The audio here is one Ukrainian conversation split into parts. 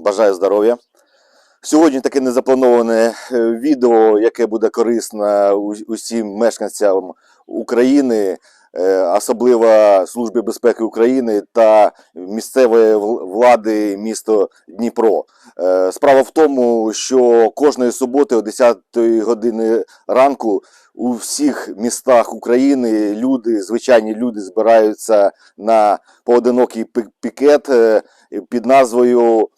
Бажаю здоров'я. Сьогодні таке незаплановане е, відео, яке буде корисне усім мешканцям України, е, особливо Службі безпеки України та місцевої влади місто Дніпро. Е, Справа в тому, що кожної суботи о 10 години ранку у всіх містах України люди, звичайні люди, збираються на поодинокий пікет під назвою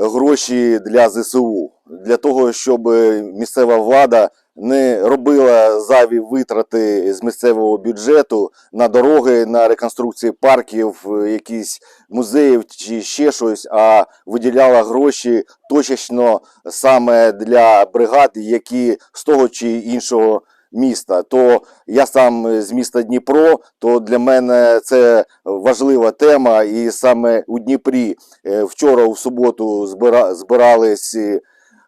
гроші для ЗСУ, для того, щоб місцева влада не робила зайві витрати з місцевого бюджету на дороги, на реконструкції парків, якісь музеїв чи ще щось, а виділяла гроші точечно саме для бригад, які з того чи іншого міста. То я сам з міста Дніпро, то для мене це важлива тема, і саме у Дніпрі Е, Вчора у суботу збира, збирались е,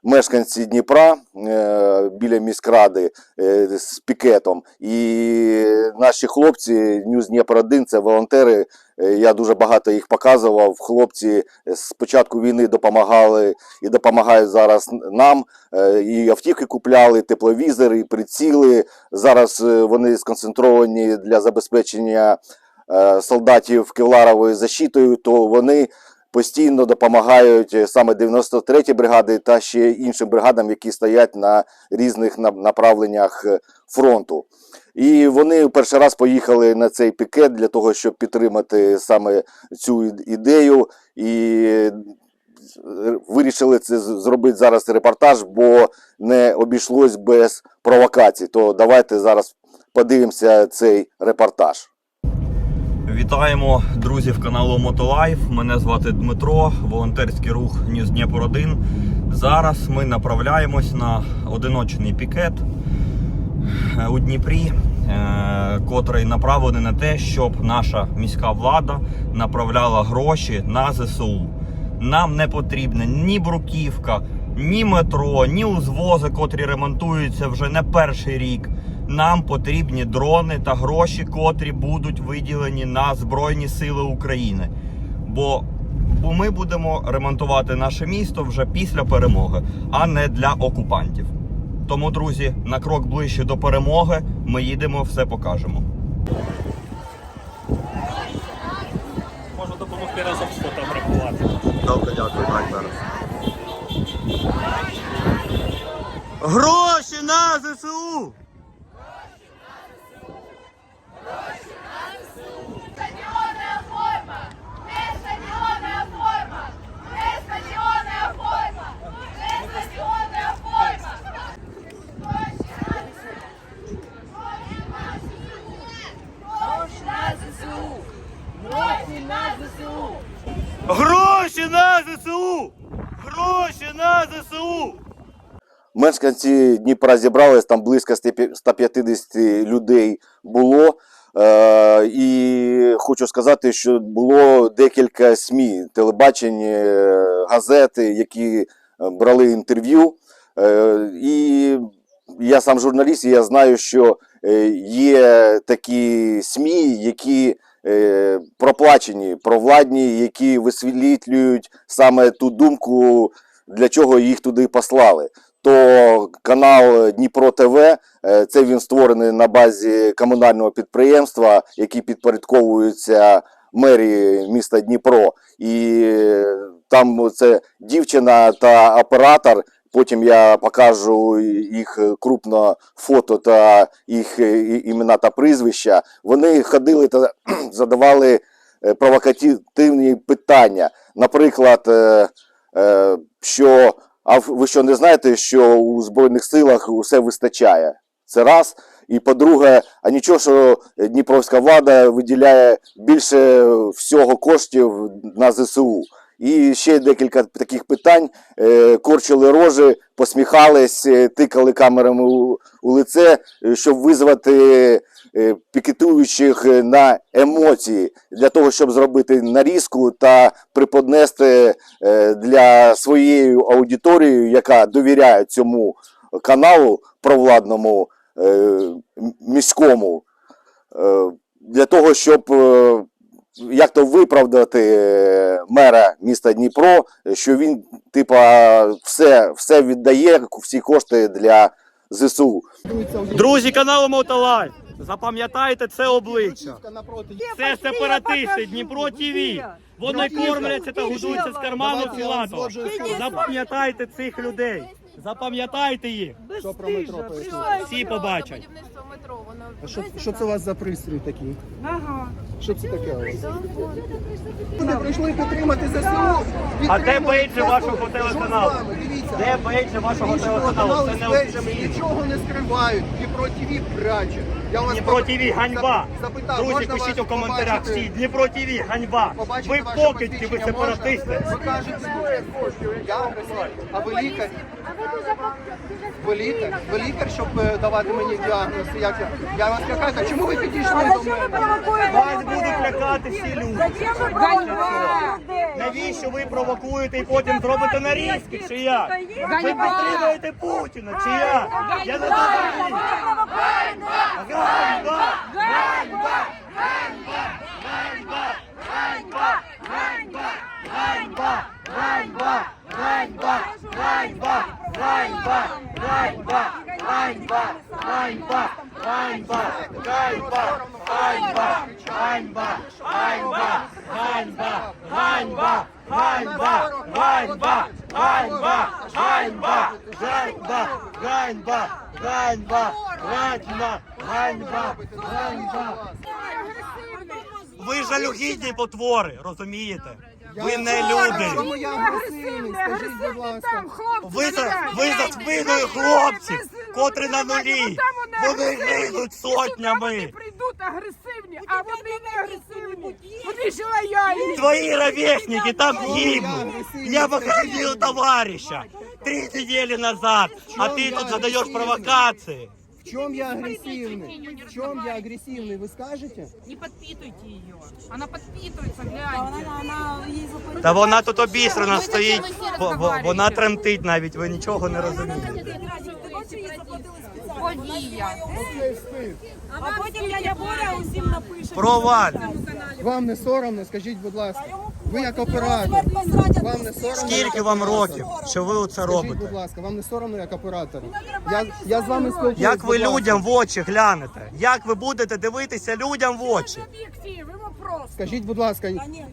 мешканці Дніпра е, біля міськради е, з пікетом. І наші хлопці, Ньюз Дніпро 1 це волонтери. е, Я дуже багато їх показував. Хлопці з початку війни допомагали і допомагають зараз нам. І автівки купляли, тепловізори, і приціли. Зараз вони сконцентровані для забезпечення солдатів кевларовою защитою, то вони постійно допомагають е, саме 93-й бригади та ще іншим бригадам, які стоять на різних направленнях е, фронту. І вони перший раз поїхали на цей пікет для того, щоб підтримати саме цю ідею. І е, вирішили це зробити зараз репортаж, бо не обійшлось без провокацій. То давайте зараз подивимося цей репортаж. Вітаємо друзів каналу Мотолайф. Мене звати Дмитро, волонтерський рух Ніс Дніпро 1. Зараз ми направляємось на одиночний пікет е, у Дніпрі, е, котрий направлений на те, щоб наша міська влада направляла гроші на ЗСУ. Нам не потрібна ні бруківка, ні метро, ні узвози, котрі ремонтуються вже не перший рік. Нам потрібні дрони та гроші, котрі будуть виділені на Збройні Сили України. Бо, бо ми будемо ремонтувати наше місто вже після перемоги, а не для окупантів. Тому, друзі, на крок ближче до перемоги ми їдемо, все покажемо. Можу допомогти разом сфотографувати. Добре, дякую, так зараз. Гроші на ЗСУ! Стадионная форма! Не стадионная форма! Не стадионная форма! Не стадионная форма! Гроші на ЗСУ! Гроші на ЗСУ! Гроші на ЗСУ! Гроші на ЗСУ! Мешканці Дніпра зібрались, там близько 150 людей було. Е, і хочу сказати, що було декілька СМІ, телебачень, газети, які е, брали інтерв'ю. Е, і я сам журналіст, і я знаю, що е, є такі СМІ, які проплачені, провладні, які висвітлюють саме ту думку, для чого їх туди послали то канал Дніпро ТВ, е, це він створений на базі комунального підприємства, які підпорядковуються мерії міста Дніпро. І е, там це дівчина та оператор. Потім я покажу їх крупно фото та їх е, імена та прізвища. Вони ходили та задавали е, провокативні питання. Наприклад, е, е, що а ви що не знаєте, що у Збройних силах усе вистачає? Це раз. І по-друге, а нічого, що Дніпровська влада виділяє більше всього коштів на ЗСУ. І ще декілька таких питань. Е, Корчили рожі, посміхались, е, тикали камерами у, у лице, е, щоб визвати пікетуючих на емоції для того, щоб зробити нарізку та приподнести для своєї аудиторії, яка довіряє цьому каналу провладному міському, для того, щоб як то виправдати е, мера міста Дніпро, що він, типа, все, все віддає, всі кошти для ЗСУ. Друзі каналу Мотолайф, запам'ятайте це обличчя. Це сепаратисти Дніпро ТВ. Вони кормляться та годуються з карману Філатова. Запам'ятайте цих людей. Запам'ятайте їх. Що про метро? Всі побачать. Метро, воно А що, що це у вас за пристрій такий? Ага. Що це таке у вас? Вони прийшли підтримати ЗСУ. А де бейджі вашого телеканалу? Дивіться. Де бейджі вашого Інші телеканалу? Це не спеці укрземлі. нічого не скривають. Дніпро ТВ пряче. Я вас Дніпро ТВ, ганьба! зап- Запитав, Друзі, можна пишіть вас у коментарях побачити? всі. Дніпро ТВ, ганьба! Побачити Ви ваше покидьки, ви посвідчення можна? сепаратисти. Ви кажете, я агресор. А ви лікар? Ви лікар? Ви лікар, щоб е, давати мені діагноз? Я? Я вас лякаю. А чому ви підійшли до мене? Вас будуть лякати всі люди. Зачем ви провокуєте? Навіщо ви провокуєте і потім зробите нарізки, чи як? Ви підтримуєте Путіна, чи як? Я не розумію. Ганьба! Ганьба! Ганьба! Ганьба! Ганьба! Ганьба! Ганьба! Ганьба! Ганьба! Ганьба! Ганьба! Ганьба! Ганьба! Ганьба! Ганьба! Ганьба! Ганьба! Ганьба! Ганьба! Ганьба! Ганьба! Ганьба! Ганьба! Ганьба! Ганьба! Ганьба! Ганьба! Ви жалюгідні потвори, розумієте? Ви не люди. Ви за, ви за спиною хлопців, котрі на нулі. Вони гинуть сотнями. прийдуть агресивні, а вони не агресивні. Вони ж лояльні. Твои ровесники там гибнут. Я похоронил товарища три недели назад, а ты тут задаешь провокации. В чем я агрессивный? В чем я агрессивный? Вы скажете? Не подпитывайте ее. Она подпитывается, гляньте. Та вона тут обісрана стоїть, бо- бо- вона тремтить навіть, ви нічого не розумієте. Водія. А потім я Боря усім напише. Проваль. Вам не соромно, скажіть, будь ласка. Ви як оператор. Вам не соромно? Скільки вам років, що ви це Скажіть, будь робите? ласка, вам не соромно як оператор? Я, я з вами спілкуюсь. Як ви людям в очі глянете? Як ви будете дивитися людям в очі? Вопрос. Скажіть, будь ласка,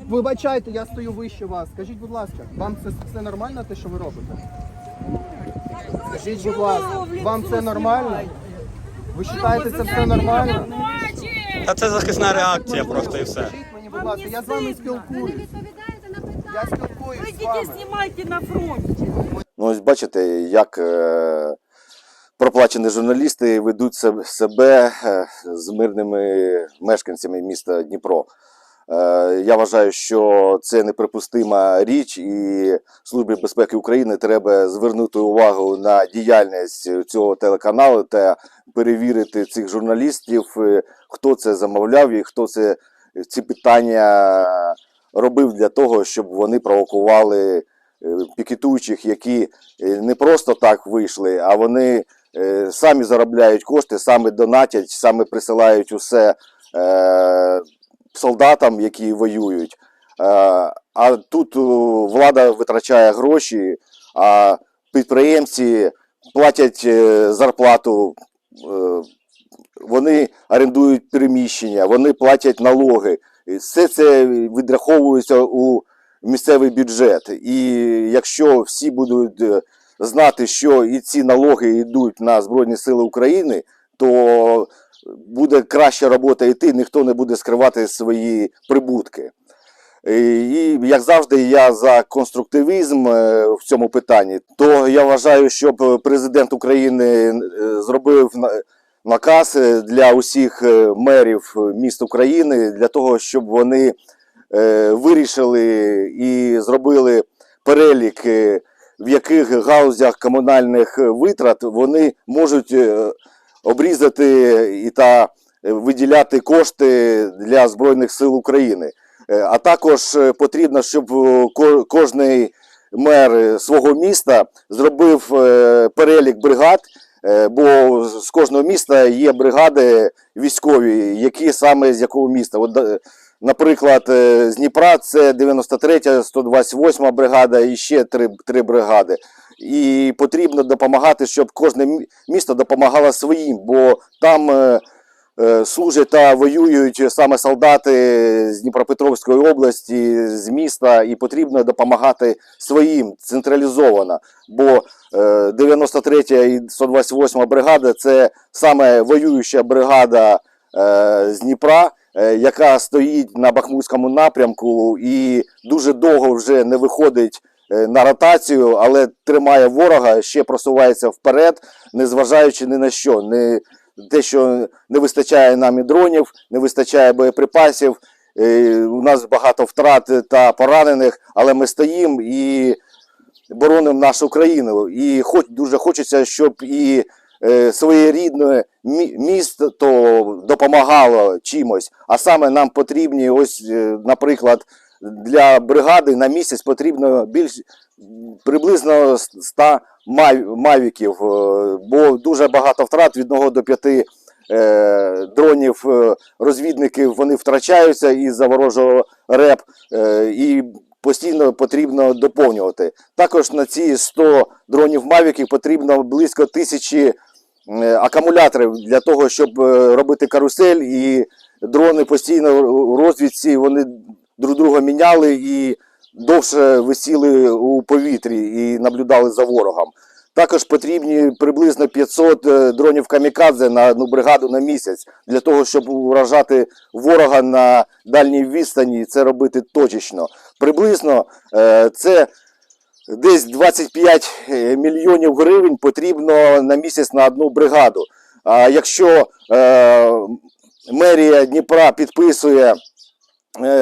вибачайте, я стою вище вас. Скажіть, будь ласка, вам це все нормально, те, що ви робите? Скажіть, будь ласка, вам це нормально? Ви вважаєте це все нормально? Та це захисна реакція просто і все. Скажіть мені, будь ласка, я з вами спілкуюсь. Я спілкуюсь Ви з тільки вами. знімайте на фронті. Ну, ось бачите, як е, проплачені журналісти ведуть се- себе е, з мирними мешканцями міста Дніпро. Е, я вважаю, що це неприпустима річ, і Службі безпеки України треба звернути увагу на діяльність цього телеканалу та перевірити цих журналістів, е, хто це замовляв і хто це ці питання робив для того, щоб вони провокували е, пікетуючих, які е, не просто так вийшли, а вони е, самі заробляють кошти, самі донатять, самі присилають усе солдатам, які воюють. А тут влада витрачає гроші, а підприємці платять зарплату. Вони орендують приміщення, вони платять налоги. Все це відраховується у місцевий бюджет. І якщо всі будуть е, знати, що і ці налоги йдуть на Збройні Сили України, то буде краща робота йти, ніхто не буде скривати свої прибутки. Е, І як завжди, я за конструктивізм е, в цьому питанні. То я вважаю, щоб президент України зробив наказ е, для усіх е, мерів міст України для того, щоб вони е, вирішили і зробили перелік, е, в яких галузях комунальних витрат вони можуть е, обрізати і та е, виділяти кошти для Збройних сил України. Е, А також е, потрібно, щоб е, кожний мер е, свого міста зробив е, перелік бригад, е, бо з кожного міста є бригади військові, які саме з якого міста. От, е, Наприклад, е, з Дніпра це 93, 128 бригада і ще три, три бригади. І потрібно допомагати, щоб кожне місто допомагало своїм, бо там е, е, служать та воюють саме солдати з Дніпропетровської області, з міста, і потрібно допомагати своїм централізовано. Бо е, 93 і 128 бригада це саме воююча бригада е, з Дніпра, е, яка стоїть на Бахмутському напрямку і дуже довго вже не виходить е, на ротацію, але тримає ворога, ще просувається вперед, незважаючи ні на що. Не те, що не вистачає нам і дронів, не вистачає боєприпасів. е, У нас багато втрат та поранених, але ми стоїмо і боронимо нашу країну. І хоч дуже хочеться, щоб і е, своєрідне місто то допомагало чимось. А саме нам потрібні, ось, е, наприклад, для бригади на місяць потрібно більш приблизно 100 мавіків, е, бо дуже багато втрат від 1 до 5 е, дронів е, розвідників вони втрачаються із-за ворожого реп, і постійно потрібно доповнювати. Також на ці 100 дронів мавіків потрібно близько тисячі акумуляторів для того, щоб робити карусель, і дрони постійно у розвідці вони друг друга міняли і довше висіли у повітрі і наблюдали за ворогом. Також потрібні приблизно 500 е, дронів камікадзе на одну бригаду на місяць для того, щоб уражати ворога на дальній відстані, і це робити точечно. Приблизно е, це десь 25 мільйонів гривень потрібно на місяць на одну бригаду. А якщо е, мерія Дніпра підписує е,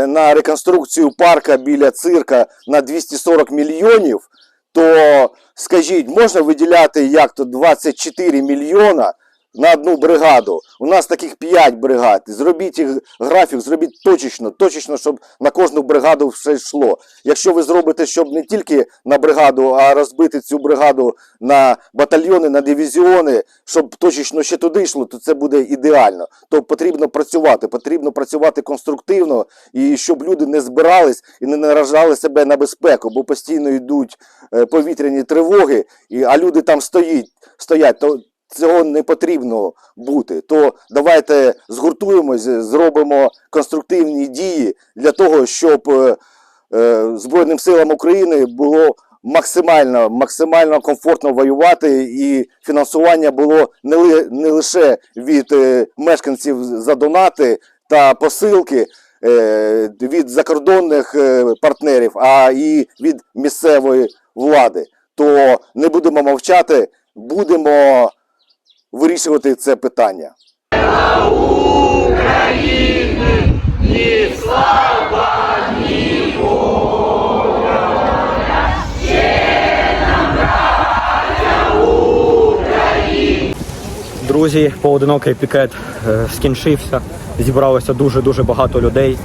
на реконструкцію парка біля цирка на 240 мільйонів, то скажіть, можна виділяти як то 24 мільйона на одну бригаду? У нас таких 5 бригад. Зробіть їх графік, зробіть точечно, точечно, щоб на кожну бригаду все йшло. Якщо ви зробите, щоб не тільки на бригаду, а розбити цю бригаду на батальйони, на дивізіони, щоб точечно ще туди йшло, то це буде ідеально. То потрібно працювати, потрібно працювати конструктивно і щоб люди не збирались і не наражали себе на безпеку, бо постійно йдуть е, повітряні тривоги, а люди там стоять, стоять. То цього не потрібно бути. То давайте згуртуємось, зробимо конструктивні дії для того, щоб е, е, Збройним силам України було максимально, максимально комфортно воювати, і фінансування було не, ли, не лише від е, мешканців за донати та посилки. Від закордонних партнерів, а і від місцевої влади, то не будемо мовчати, будемо вирішувати це питання. Друзі, поодинокий пікет е, скінчився. Зібралося дуже-дуже багато людей.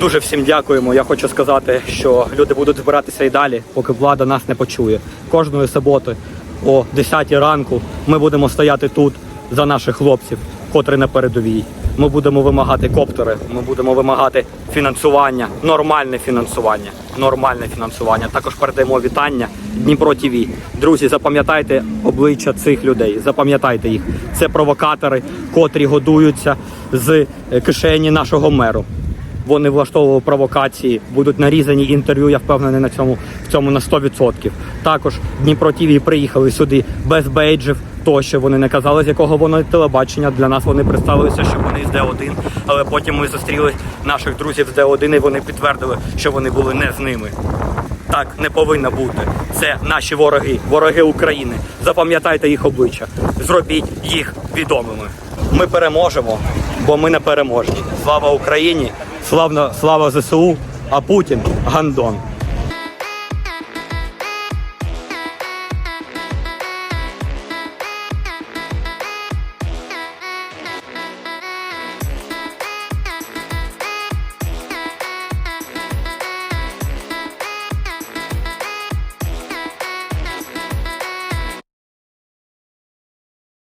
Дуже всім дякуємо. Я хочу сказати, що люди будуть збиратися і далі, поки влада нас не почує. Кожної суботи о 10 ранку ми будемо стояти тут за наших хлопців, котрі на передовій. Ми будемо вимагати коптери, ми будемо вимагати фінансування, нормальне фінансування, нормальне фінансування. Також передаємо вітання Дніпро ТВ. Друзі, запам'ятайте обличчя цих людей, запам'ятайте їх. Це провокатори, котрі годуються з е, кишені нашого меру. Вони влаштовували провокації, будуть нарізані інтерв'ю. Я впевнений на цьому в цьому на 100%. Також Дніпро ТВ приїхали сюди без бейджів. Тощо вони не казали, з якого воно телебачення. Для нас вони представилися, що вони з Д1, але потім ми зустріли наших друзів з Д1 і вони підтвердили, що вони були не з ними. Так не повинно бути. Це наші вороги, вороги України. Запам'ятайте їх обличчя, зробіть їх відомими. Ми переможемо, бо ми не переможні. Слава Україні! Славно, слава ЗСУ, а Путін гандон.